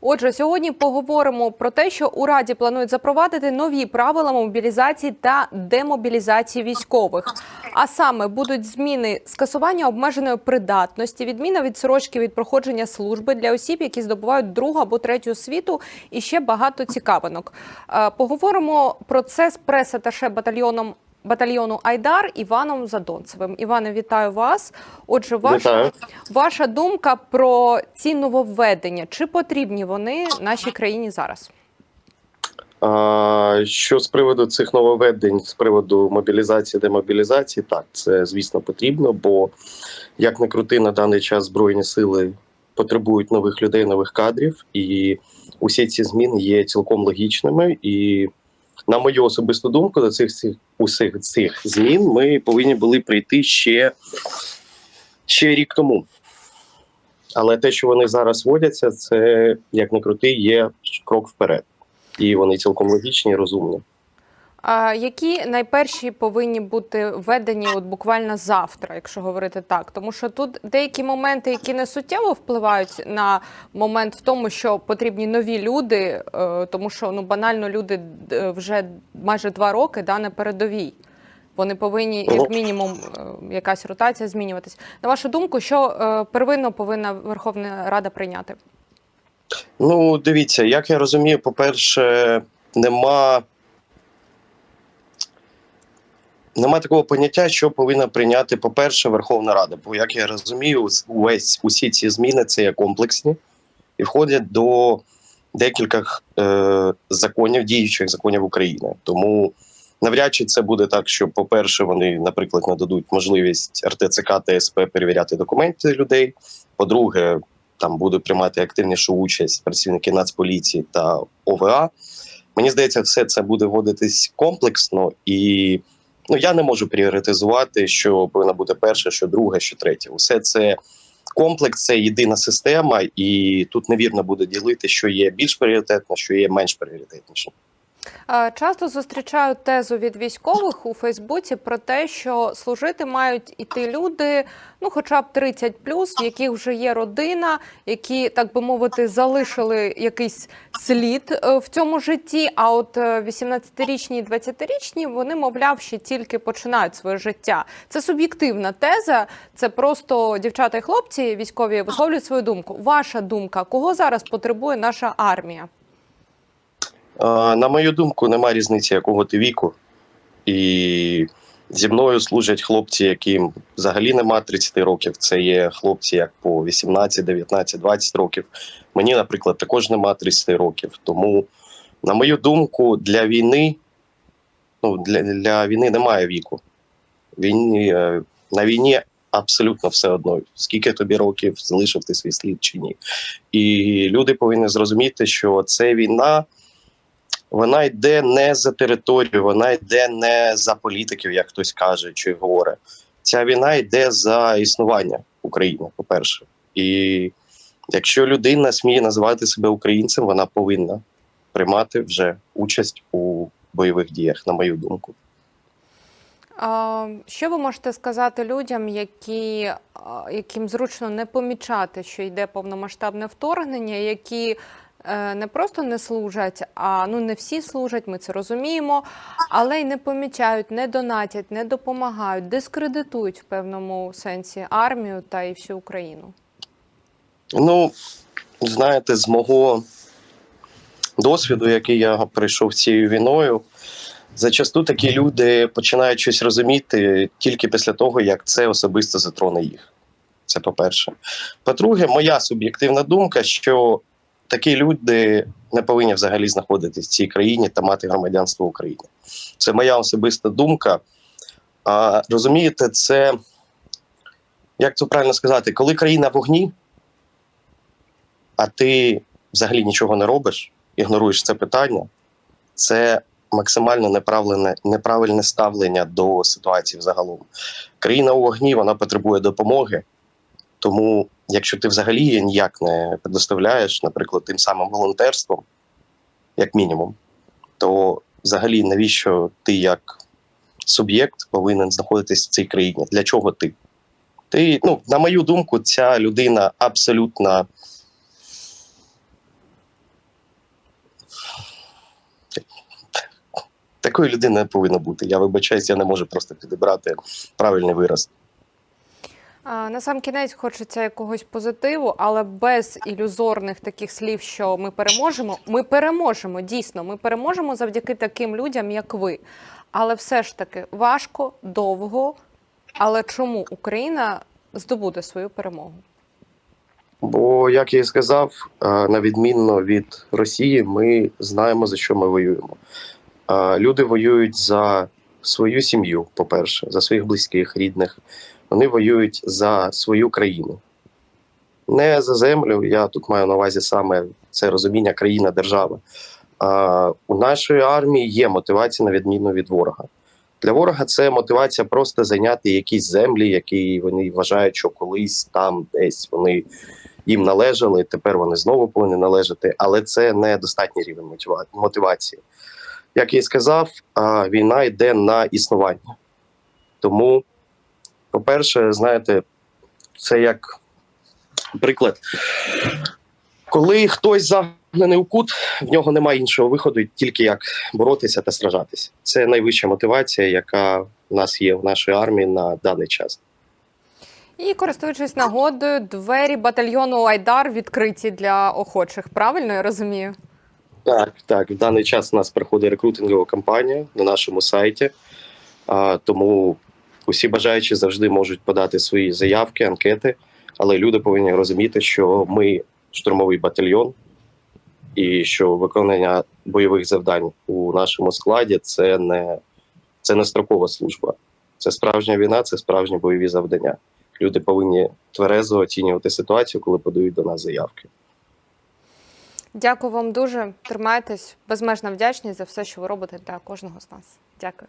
Отже, сьогодні поговоримо про те, що у раді планують запровадити нові правила мобілізації та демобілізації військових. А саме будуть зміни скасування обмеженої придатності, відміна відсрочки від проходження служби для осіб, які здобувають другу або третю освіту, і ще багато цікавинок. Е, Поговоримо про це з прес-аташе батальйоном. Батальйону Айдар Іваном Задонцевим. Іване, вітаю вас. Отже, ваша, ваша думка про ці нововведення. Чи потрібні вони нашій країні зараз? А, що з приводу цих нововведень, з приводу мобілізації, демобілізації, так, це звісно потрібно, бо як не крути на даний час збройні сили потребують нових людей, нових кадрів, і усі ці зміни є цілком логічними. І на мою особисту думку, до цих цих усіх цих змін ми повинні були прийти ще, ще рік тому. Але те, що вони зараз водяться, це як не крути, є крок вперед. І вони цілком логічні і розумні. А які найперші повинні бути введені от буквально завтра, якщо говорити так? Тому що тут деякі моменти, які не суттєво впливають на момент в тому, що потрібні нові люди, е, тому що ну банально люди е, вже майже два роки да, на передовій. Вони повинні, як мінімум, е, якась ротація змінюватись. На вашу думку, що первинно повинна Верховна Рада прийняти? Ну, дивіться, як я розумію, по-перше, нема. Нема такого поняття, що повинна прийняти, по-перше, Верховна Рада. Бо, як я розумію, увесь усі ці зміни це є комплексні і входять до декількох е, законів, діючих законів України. Тому навряд чи це буде так, що, по-перше, вони, наприклад, нададуть можливість РТЦК та СП перевіряти документи людей. По-друге, там будуть приймати активнішу участь працівники Нацполіції та ОВА. Мені здається, все це буде вводитись комплексно, і ну я не можу пріоритизувати, що повинна бути перше, що друге, що третє. Усе це комплекс, це єдина система, і тут невірно буде ділити, що є більш пріоритетно, що є менш пріоритетніше. Е, Часто зустрічаю тезу від військових у Фейсбуці про те, що служити мають іти люди, ну хоча б 30 в яких вже є родина, які, так би мовити, залишили якийсь слід е, в цьому житті. А от е, 18-річні і 20-річні вони, мовляв, ще тільки починають своє життя. Це суб'єктивна теза. Це просто дівчата і хлопці військові висловлюють свою думку. Ваша думка, кого зараз потребує наша армія? На мою думку, немає різниці, якого ти віку. І зі мною служать хлопці, яким взагалі нема 30 років. Це є хлопці як по 18, 19, 20 років. Мені, наприклад, також нема 30 років. Тому, на мою думку, для війни ну, для, для війни немає віку. Війні, е, на війні абсолютно все одно, скільки тобі років залишив ти свій слід чи ні. І люди повинні зрозуміти, що це війна вона йде не за територію, вона йде не за політиків, як хтось каже чи говорить. Ця війна йде за існування України, по-перше. І якщо людина сміє називати себе українцем, вона повинна приймати вже участь у бойових діях, на мою думку. Що ви можете сказати людям, які, яким зручно не помічати, що йде повномасштабне вторгнення, які не просто не служать, а ну не всі служать, ми це розуміємо, але й не помічають, не донатять, не допомагають, дискредитують в певному сенсі армію та і всю Україну. Ну, знаєте, з мого досвіду, який я пройшов цією війною, зачасту такі люди починають щось розуміти тільки після того, як це особисто затроне їх. Це по-перше. По-друге, моя суб'єктивна думка, що такі люди не повинні взагалі знаходитись в цій країні та мати громадянство України. Це моя особиста думка. А розумієте, це як це правильно сказати, коли країна в вогні, а ти взагалі нічого не робиш, ігноруєш це питання, це максимально неправильне, неправильне ставлення до ситуації взагалом. Країна у вогні вона потребує допомоги. Тому, якщо ти взагалі ніяк не предоставляєш, наприклад, тим самим волонтерством, як мінімум, то взагалі навіщо ти як суб'єкт повинен знаходитись в цій країні? Для чого ти? Ти, ну, на мою думку, ця людина абсолютно Такої людини не повинно бути. Я вибачаюсь, я не можу просто підібрати правильний вираз. На сам кінець хочеться якогось позитиву, але без ілюзорних таких слів, що ми переможемо. Ми переможемо, дійсно, ми переможемо завдяки таким людям, як ви. Але все ж таки важко, довго. Але чому Україна здобуде свою перемогу? Бо, як я і сказав, на відмінно від Росії, ми знаємо, за що ми воюємо. Люди воюють за свою сім'ю, по-перше, за своїх близьких, рідних. Вони воюють за свою країну. Не за землю. Я тут маю на увазі саме це розуміння країна, держава. Е, У нашої армії є мотивація на відміну від ворога. Для ворога це мотивація просто зайняти якісь землі, які вони вважають, що колись там десь вони їм належали, тепер вони знову повинні належати, але це не достатній рівень мотивації. Як я і сказав, війна йде на існування. Тому, по-перше, знаєте, це як приклад. Коли хтось загнаний у кут, в нього немає іншого виходу, тільки як боротися та сражатися. Це найвища мотивація, яка в нас є в нашій армії на даний час. І користуючись нагодою, двері батальйону Айдар відкриті для охочих. Правильно я розумію? Так, так. В даний час у нас проходить рекрутингова кампанія на нашому сайті, тому усі бажаючі завжди можуть подати свої заявки, анкети, але люди повинні розуміти, що ми штурмовий батальйон, і що виконання бойових завдань у нашому складі це не, це не строкова служба. Це справжня війна, це справжні бойові завдання. Люди повинні тверезо оцінювати ситуацію, коли подають до нас заявки. Дякую вам дуже. Тримайтесь. Безмежна вдячність за все, що ви робите для кожного з нас. Дякую.